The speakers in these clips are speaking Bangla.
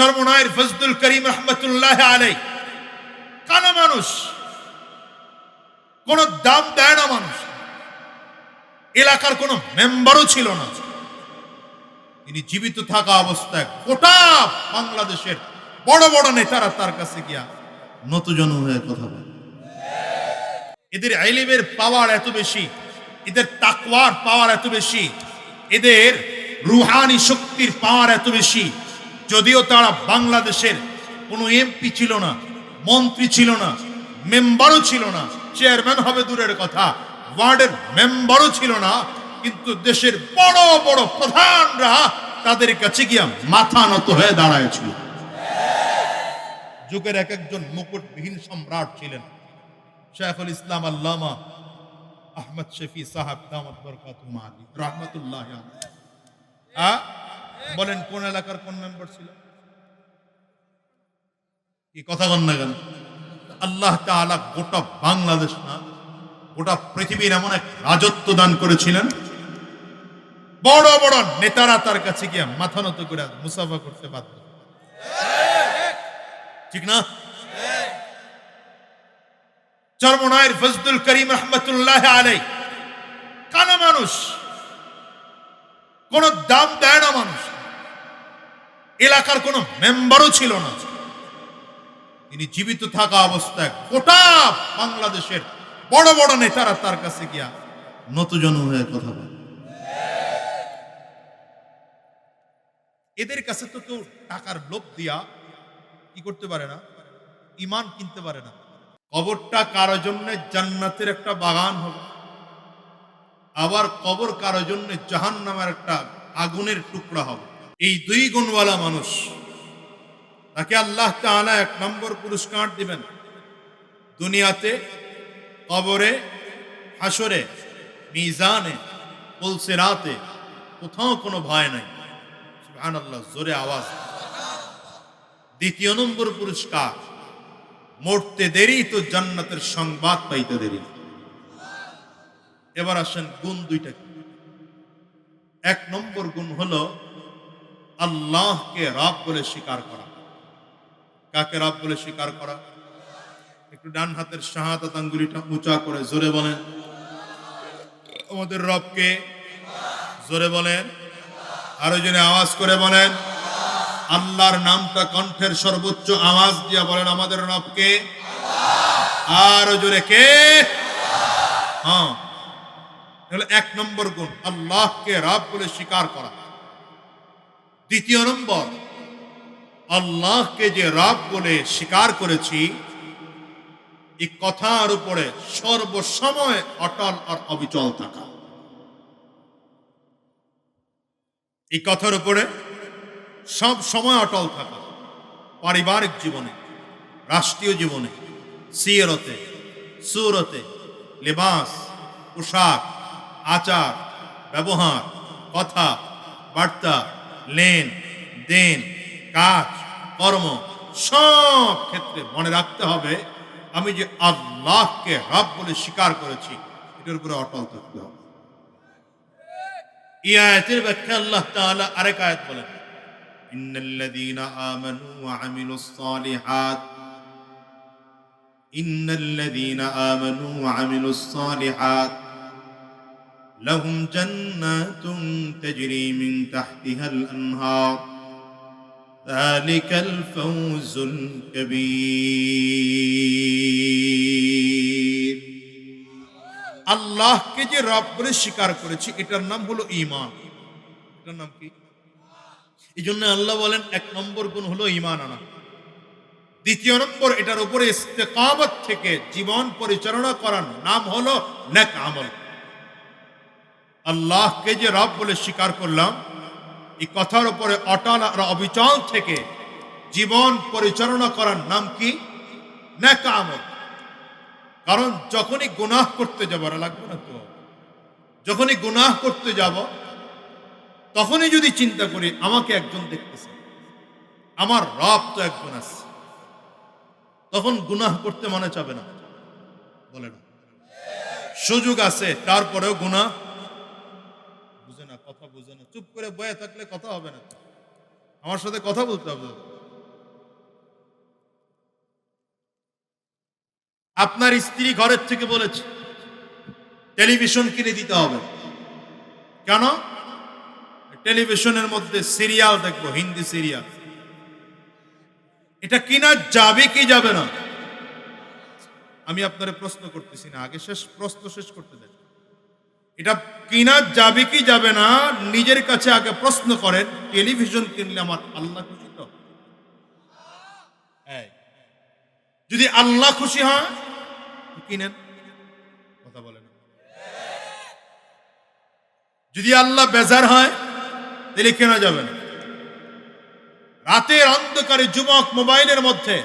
চরমনায়ের ফজদুল করিম রহমতুল্লাহ আলাই কানা মানুষ, কোন দাম দেয় না মানুষ। এলাকার কোন মেম্বারও ছিল না। তিনি জীবিত থাকা অবস্থায় গোটা বাংলাদেশের বড় বড় নেতারা তার কাছে গিয়া নতজন হয়ে কথা বলে। এদের আইলিমের পাওয়ার এত বেশি, এদের তাকওয়ার পাওয়ার এত বেশি, এদের রুহানি শক্তির পাওয়ার এত বেশি যদিও তারা বাংলাদেশের কোনো এমপি ছিল না, মন্ত্রী ছিল না, মেম্বারও ছিল না, চেয়ারম্যান হবে দূরের কথা, ওয়ার্ডের মেম্বারও ছিল না, কিন্তু দেশের বড় বড় প্রধানরা তাদের কাছে গিয়া মাথা নত হয়ে দাঁড়ায়ছিল। যুগের এক একজন মুকুটবিহীন সম্রাট ছিলেন, শেখুল ইসলাম আল্লামা আহমদ শফি সাহাব, দামত বরকাতুম আলী রহমতুল্লাহ বলেন, কোন এলাকার কোন মেম্বার ছিল? কি কথা বল না কেন? আল্লাহ তাআলা গোটা বাংলাদেশ না, গোটা পৃথিবীর এমন এক রাজত্ব দান করেছিলেন। বড় বড় নেতারা তার কাছে গিয়ে মাথা নত করে মুসাফা করতে বাধ্য। ঠিক না? চরমনায়ের ফজদুল করিম রহমতুল্লাহ আলাই, কানা মানুষ, কোন দাম দেয় না মানুষ। এলাকার কোন মেম্বারও ছিল না। তিনি জীবিত থাকা অবস্থায় গোটা বাংলাদেশের বড় বড় নেতারা তার কাছে গিয়া নতজন হয়ে কথা বলে এদের কাছে তো কেউ টাকার লোভ দিয়া কি করতে পারে না, ইমান কিনতে পারে না। কবরটা কারও জন্য জান্নাতের একটা বাগান হবে, আবার কবর কারও জন্য জাহান নামের একটা আগুনের টুকরা হবে। এই দুই গুণওয়ালা মানুষ, তাকে আল্লাহ তাআলা এক নম্বর পুরস্কার দিবেন। দুনিয়াতে, কবরে হাসরে মিজানে পুলসিরাতে কোথাও কোনো ভয় নাই। সুবহানাল্লাহ, জোরে আওয়াজ। দ্বিতীয় নম্বর পুরস্কার, মরতে দেরি তো জান্নাতের সংবাদ পাইতে দেরি। এবার আসেন গুণ দুইটা। এক নম্বর গুণ হলো আল্লাহকে রব বলে স্বীকার করা। কাকে রব বলে স্বীকার করা? একটু ডান হাতের শাহাদাত আঙ্গুলিটা উঁচা করে জোরে বলেন। আমাদের রবকে জোরে বলেন। আরও জনে আওয়াজ করে বলেন। আল্লাহর নামটা কণ্ঠের সর্বোচ্চ আওয়াজ দিয়া বলেন আমাদের রবকে। আরও জোরে কে? হ্যাঁ। এক নম্বর গুণ, আল্লাহকে রব বলে স্বীকার করা। দ্বিতীয় নম্বর, আল্লাহকে যে রব বলে স্বীকার করেছি, এই কথার উপরে সর্বসময় অটল আর অবিচল থাকা। এই কথার উপরে সব সময় অটল থাকা, পারিবারিক জীবনে, রাষ্ট্রীয় জীবনে, সিয়রতে, সুরতে, লেবাস, পোশাক, আচার, ব্যবহার, কথা, বার্তা লেন, দেন, কাজ, কর্ম সব ক্ষেত্রে মনে রাখতে হবে, আমি যে আল্লাহকে রব বলে স্বীকার করেছি, এটার উপরে অটল থাকতে হবে। আল্লাহ আরেক আয়াত لهم جنات تجري من تحتها الأنهار ذلك الفوز الكبير আল্লাহকে যে রব বলে স্বীকার করেছি এটার নাম হলো ঈমান এটার নাম কি এই জন্য আল্লাহ বলেন এক নম্বর গুণ হলো ঈমান আনা দ্বিতীয় নম্বর এটার উপরে ইস্তেকামত থেকে জীবন পরিচালনা করার নাম হলো নেক আমল আল্লাহকে যে রব বলে স্বীকার করলাম, এই কথার উপরে অটল আর অবিচল থেকে জীবন পরিচালনা করার নাম কি? নেক আমল। কারণ যখনই গুনাহ করতে যাব, আর লাগবে না তো। যখনই গুনাহ করতে যাব, তখনই যদি চিন্তা করি, আমাকে একজন দেখতেছে, আমার রব তো একজন আছে, তখন গুনাহ করতে মনে চাবে না। বলে না। সুযোগ আছে, তারপরেও গুনাহ বুঝে না, কথা বুঝে না। চুপ করে বয়ে থাকলে কথা হবে না। আমার সাথে কথা বলতে হবে। আপনার স্ত্রী ঘরের থেকে বলেছে, টেলিভিশন কিনে দিতে হবে। কেন? টেলিভিশনের মধ্যে সিরিয়াল দেখব, হিন্দি সিরিয়াল। এটা কিনা যাবে কি যাবে না? আমি আপনারা প্রশ্ন করতেছি না, আগে শেষ, প্রশ্ন শেষ করতে দেন। এটা কিনা যাবে কি যাবে না, নিজের কাছে আগে প্রশ্ন করেন, টেলিভিশন কিনলে আমার আল্লাহ খুশি তো? যদি আল্লাহ খুশি হয় কিনেন, কথা বলেন। যদি আল্লাহ বেজার হয়, তাহলে কেনা যাবে না। রাতের অন্ধকারে যুবক মোবাইলের মধ্যে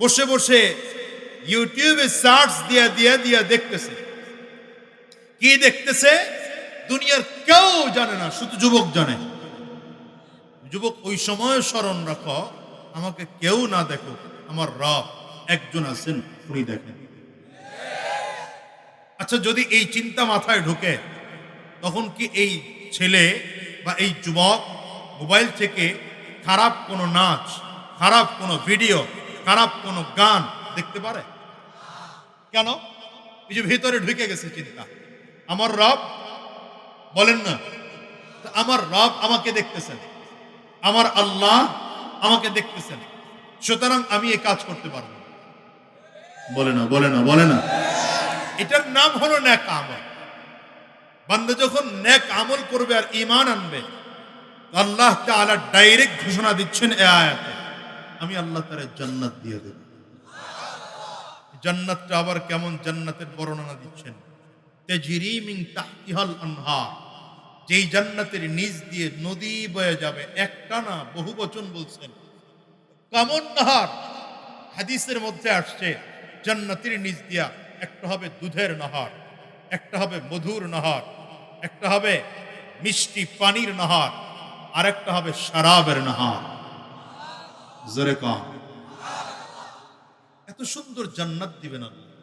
বসে বসে ইউটিউবে সার্চ দিয়ে দিয়ে দিয়ে দেখতেছে। কি দেখতেছে? দুনিয়ার কেউ জানে না, শুধু যুবক জানে। যুবক ওই সময় স্মরণ রাখো, আমাকে কেউ না দেখো আমার রব একজন আছেন, উনি দেখেন। আচ্ছা যদি এই চিন্তা মাথায় ঢুকে, তখন কি এই ছেলে বা এই যুবক মোবাইল থেকে খারাপ কোনো নাচ, খারাপ কোনো ভিডিও, খারাপ কোনো গান দেখতে পারে? কেন? এই যে ভিতরে ঢুকে গেছে চিন্তা। আমার রব, বলেন না আমার রব আমাকে দেখতেছেন, আমার আল্লাহ আমাকে দেখতেছেন, সুতরাং আমি এই কাজ করতে পারব বলে না বলে না বলে না। এটার নাম হলো ন্যাক আমল। বান্দা যখন ন্যাক আমল করবে আর ইমান আনবে, আল্লাহ তাআলা ডাইরেক্ট ঘোষণা দিচ্ছেন এ আয়াতে, আমি আল্লাহ তাআলা জান্নাত দিয়ে দেব। জান্নাতটা আবার কেমন জান্নাতের বর্ণনা দিচ্ছেন? তেজরি মিন তাহতিহাল আনহার, যেই জান্নাতের নিচ দিয়ে নদী বয়ে যাবে। একটা না বহু বচন বলছেন, কামন নাহার? হাদিসের মধ্যে আসছে, জান্নাতের নিচ দিয়া একটা হবে দুধের নাহার, একটা হবে মধুর নাহার, একটা হবে মিষ্টি পানির নাহার আর একটা হবে শরাবের নাহার। জোরে কম। এত সুন্দর জান্নাত দিবেন আল্লাহ।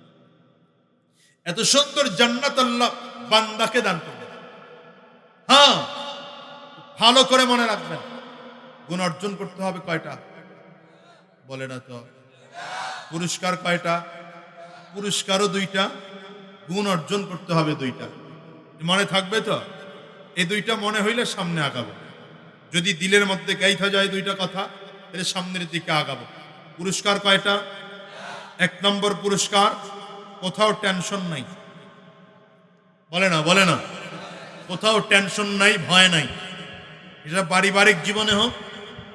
এত সুন্দর জান্নাত আল্লাহ বান্দাকে দান করবেন। হ্যাঁ ভালো করে মনে রাখবেন। গুণ অর্জন করতে হবে কয়টা? বলে না তো। পুরস্কার কয়টা? পুরস্কারও দুইটা, গুণ অর্জন করতে হবে দুইটা। মনে থাকবে তো? এই দুইটা মনে হইলে সামনে আগাবো। যদি দিলের মধ্যে গাইথা যায় দুইটা কথা, তাহলে সামনের দিকে আগাবো। পুরস্কার কয়টা? এক নম্বর পুরস্কার কোথাও টেনশন নাই। বলে না বলে না। কোথাও টেনশন নাই, ভয় নাই। এটা পারিবারিক জীবনে হোক,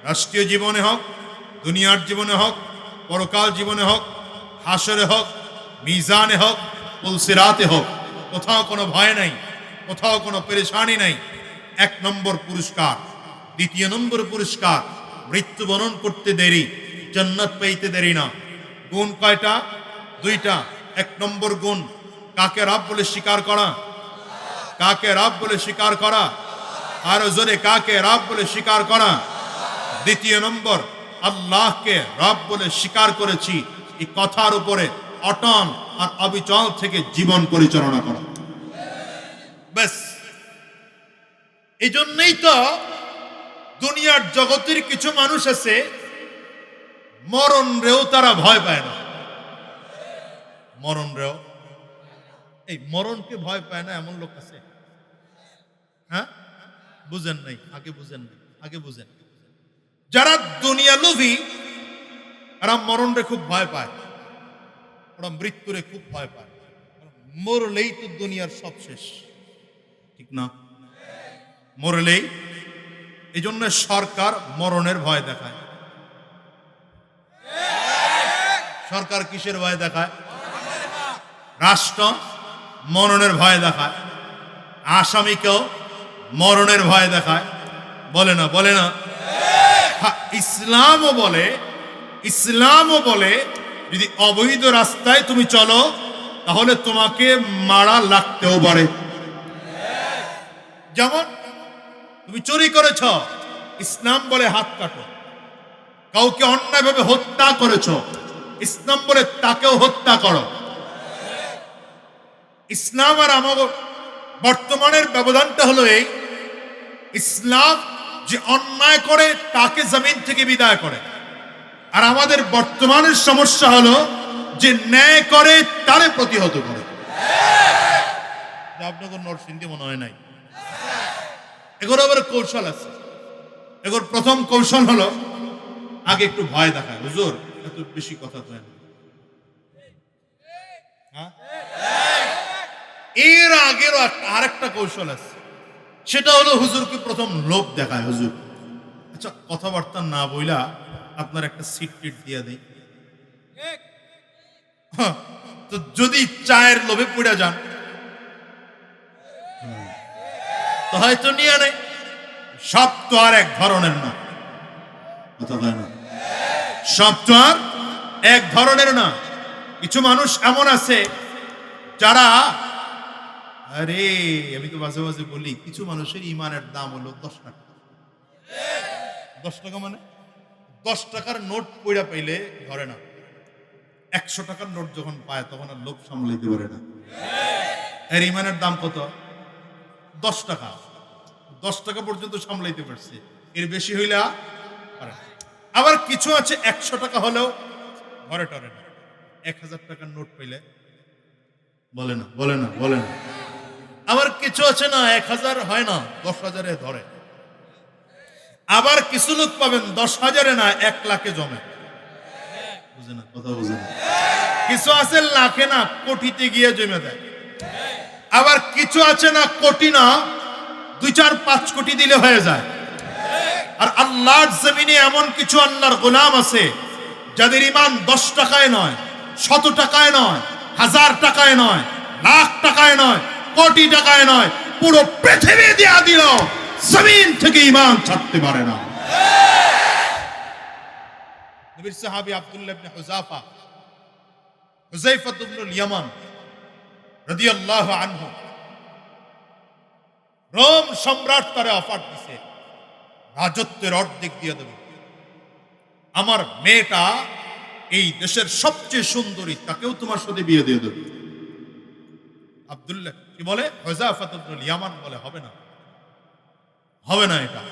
রাষ্ট্রীয় জীবনে হোক, দুনিয়ার জীবনে হোক, পরকাল জীবনে হোক, হাসরে হোক, মিজানে হোক পুলসিরাতে হোক, কোথাও কোনো ভয় নাই, কোথাও কোনো পেরেশানি নাই। এক নম্বর পুরস্কার, দ্বিতীয় নম্বর পুরস্কার মৃত্যুবরণ করতে দেরি, জান্নাত পেইতে দেরি না। গুণ কয়টা? দুইটা। এক নম্বর গুণ। কাকে রাব বলে স্বীকার করা? কাকে রাব বলে স্বীকার করা? আর জোরে, কাকে রাব বলে স্বীকার করা? দ্বিতীয় নম্বর, আল্লাহকে রব বলে স্বীকার করেছি। এই কথার উপরে অটল আর অবিচল থেকে জীবন পরিচালনা করা। ব্যাস। এই জন্যই তো দুনিয়ার জগতের কিছু মানুষ আছে মরণ রেও তারা ভয় পায় না। মরণ রেও। এই মরণকে ভয় পায় না, এমন লোক আছে। হ্যাঁ? বুঝেন নাই, আগে বুঝেন নাই, আগে বুঝেন। যারা দুনিয়া লোভী এরা মরণরে খুব ভয় পায়। ওরা মৃত্যুরে খুব ভয় পায়। মরলেই তো দুনিয়ার সব শেষ। ঠিক না? মরলেই। এই জন্য সরকার মরণের ভয় দেখায়। সরকার কিসের ভয় দেখায়? রাষ্ট্র মরণের ভয় দেখায়। আসামিকেও মরণের ভয় দেখায়। বলে না বলে না। হ্যাঁ, ইসলামও বলে ইসলামও বলে যদি অবৈধ রাস্তায় তুমি চলো তাহলে তোমাকে মারা লাগতেও পারে। যেমন তুমি চুরি করেছ ইসলাম বলে হাত কাটো। কাউকে অন্যায়ভাবে হত্যা করেছ ইসলাম বলে তাকেও হত্যা করো। ইসলাম আর আমার বর্তমানের ব্যবধানটা হলো এই, ইসলাম যে অন্যায় করে তাকে জমিন থেকে বিদায় করে। আর আমাদের বর্তমানের সমস্যা হলো যে ন্যায় করে তারে প্রতিহত করে। আপনাকে নরসিংদী মনে হয় নাই? এগুলো আবার কৌশল আছে। এগুলোর প্রথম কৌশল হলো, আগে একটু ভয় দেখায়। হুজুর, এত বেশি কথা কয় না হ্যাঁ? আগেরও একটা আরেকটা কৌশল আছে। সেটা হলো হুজুরকে প্রথম লোভ দেখায় হুজুর। আচ্ছা কথাবার্তা না বইলা আপনার একটা সিট টিট দিয়ে দেয় তো যদি চায়ের লোভে পড়ে যান। তো হয়তো নিয়ে নেই। সব তো আর এক ধরনের না। কথা কয় না। সব তো আর এক ধরনের না। কিছু মানুষ এমন আছে যারা আরে, আমি তো মাঝে মাঝে বলি, কিছু মানুষের ইমানের দাম হলো দশ টাকা। দশ টাকা মানে? দশ টাকার নোট পইড়া পাইলে ধরে না। একশো টাকার নোট যখন পায়, তখন আর লোভ সামলাইতে পারে না। এর ইমানের দাম কত? দশ টাকা। দশ টাকা পর্যন্ত সামলাইতে পারছে। এর বেশি হইলে। আবার কিছু আছে, একশো টাকা হলেও ঘরে টরে না। এক হাজার টাকার নোট পাইলে বলে না বলে না বলে না। আবার কিছু আছে না, এক হাজার হয় না, দশ হাজারে ধরে। আবার কিছু লোক পাবেন, দশ হাজারে না, এক লাখে জমে। কিছু আছে লাখে না, কোটিতে গিয়ে জমে দেয় আবার কিছু আছে না, কোটি না, দুই, চার, পাঁচ কোটি দিলে হয়ে যায়। আর আল্লাহর জমিনে এমন কিছু আল্লাহর গোলাম আছে, যাদের ইমান দশ টাকায় নয়, শত টাকায় নয়, হাজার টাকায় নয়, লাখ টাকায় নয় কোটি টাকায় নয়, পুরো পৃথিবী দিয়া দিল। জমিন থেকে ইমান ছাড়তে পারে না। সাহাবী আব্দুল্লাহ আনহু রোম সম্রাট তারে অফার দিছে, রাজত্বের অর্ধেক দিয়ে দেবে। আমার মেয়েটা এই দেশের সবচেয়ে সুন্দরী, তাকেও তোমার সাথে বিয়ে দিয়ে দেবে। আব্দুল্লাহ কি বলে? হজাফাত ইবনুল ইয়ামান বলে, হবে না। হবে না এটা।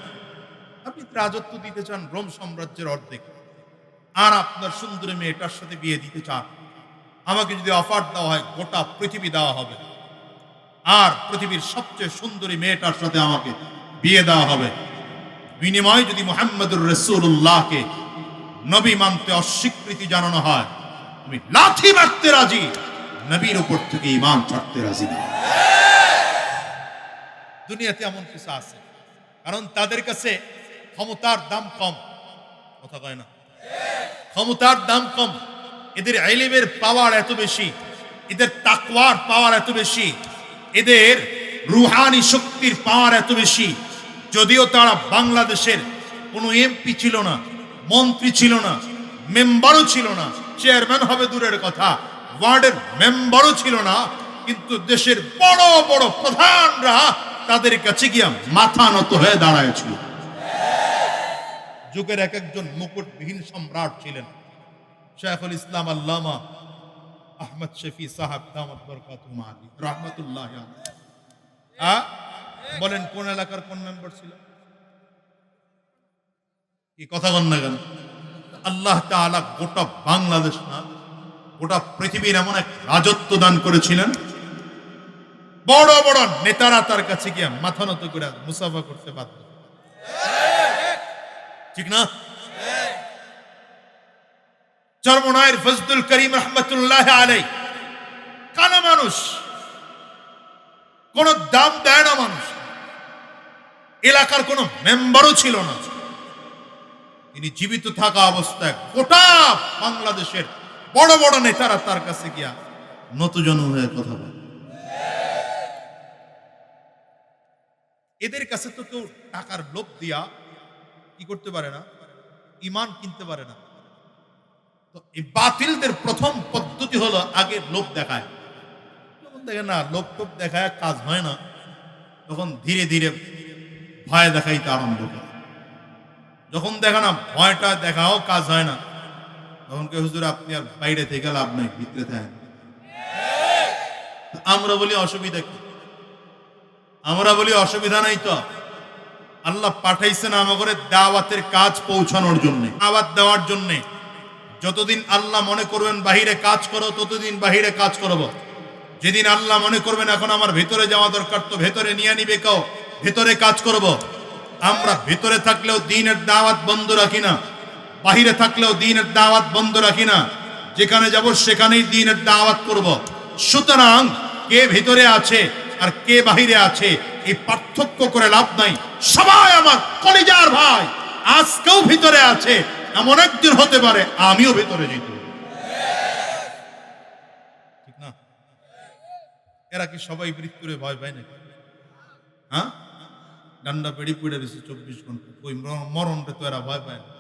আপনি রাজত্ব দিতে চান, রোম সাম্রাজ্যের অর্ধেক। আর আপনার সুন্দরী মেয়েটার সাথে বিয়ে দিতে চান। আমাকে যদি অফার দেওয়া হয়, গোটা পৃথিবী দেওয়া হবে। আর পৃথিবীর সবচেয়ে সুন্দরী মেয়েটার সাথে আমাকে বিয়ে দেওয়া হবে। বিনিময়ে যদি মোহাম্মদুর রসুল্লাহকে নবী মানতে অস্বীকৃতি জানানো হয়, আমি লাথি মারতে রাজি। নবীর উপর থেকে ইমান ছাড়তে রাজি না। দুনিয়াতে এমন কিছু আছে, কারণ তাদের কাছে ক্ষমতার দাম কম। কথা কয় না? ক্ষমতার দাম কম। এদের এলিমের পাওয়ার এত বেশি, এদের তাকওয়ার পাওয়ার এত বেশি, এদের রুহানি শক্তির পাওয়ার এত বেশি। যদিও তারা বাংলাদেশের কোনো এমপি ছিল না, মন্ত্রী ছিল না, মেম্বারও ছিল না চেয়ারম্যান হবে দূরের কথা। ওয়ার্ডের মেম্বারও ছিল না, কিন্তু দেশের বড় বড় প্রধানরা তাদের কাছে গিয়া মাথা নত হয়ে দাঁড়ায়ছিল। যুগের এক একজন মুকুটবিহীন সম্রাট ছিলেন, শেখুল ইসলাম আল্লামা আহমদ শফি সাহাব দামত বরকাতুম আলী রহমতুল্লাহ বলেন কোন এলাকার কোন মেম্বার ছিল? কি কথা বল না কেন? আল্লাহ গোটা বাংলাদেশ না গোটা পৃথিবীর এমন এক রাজত্ব দান করেছিলেন। বড় বড় নেতারা তার কাছে গিয়ে মাথা নত করে মুসাফা করতে বাধ্য। ঠিক না? চরমনায়ের ফজদুল করিম রহমতুল্লাহ আলাই মানুষ, কোন দাম দেয় না মানুষ। এলাকার কোন মেম্বারও ছিল না। তিনি জীবিত থাকা অবস্থায় গোটা বাংলাদেশের বড় বড় নেতারা তার কাছে গিয়া নতজন হয়ে কথা বলে। এদের কাছে তো কেউ টাকার লোভ দিয়া কি করতে পারে না? ইমান কিনতে পারে না। তো এই বাতিলদের প্রথম পদ্ধতি হলো আগে লোভ দেখায়। যখন দেখে না, লোভ টোভ দেখায়, কাজ হয় না, তখন ধীরে ধীরে ভয় দেখাইতে আরম্ভ করে। যখন দেখে না, ভয়টা দেখাও কাজ হয় না তখন হুজুর, আপনি আর বাইরে থেকে লাভ নাই, ভিতরে থাকেন। আমরা বলি, অসুবিধা কি? আমরা বলি, অসুবিধা নাই তো। আল্লাহ পাঠাইছেন আমাদের দাওয়াতের কাজ পৌঁছানোর জন্য, দাওয়াত দেওয়ার জন্য। যতদিন আল্লাহ মনে করবেন বাহিরে কাজ করো, ততদিন বাহিরে কাজ করব। যেদিন আল্লাহ মনে করবেন এখন আমার ভেতরে যাওয়া দরকার, তো ভেতরে নিয়ে নিবে কেউ ভেতরে কাজ করব। আমরা ভেতরে থাকলেও দিনের দাওয়াত বন্ধ রাখি না। বাহিরে থাকলেও দিনের দাওয়াত বন্ধ রাখি না। যেখানে যাব সেখানেই দিনের দাওয়াত করব। সুতরাং কে ভেতরে আছে আর কে বাহিরে আছে এই পার্থক্য করে লাভ নাই। সবাই আমার কলিজার ভাই আজকেও ভিতরে আছে, এমন একদিন হতে পারে আমিও ভেতরে যেতে। ঠিক না? এরা কি সবাই মৃত্যুরে ভয় পায় নাকি? হ্যাঁ? ডান্ডা পেড়ি পুড়ে দিছে চব্বিশ ঘণ্টা। ওই মরণটা তো এরা ভয় পায় না।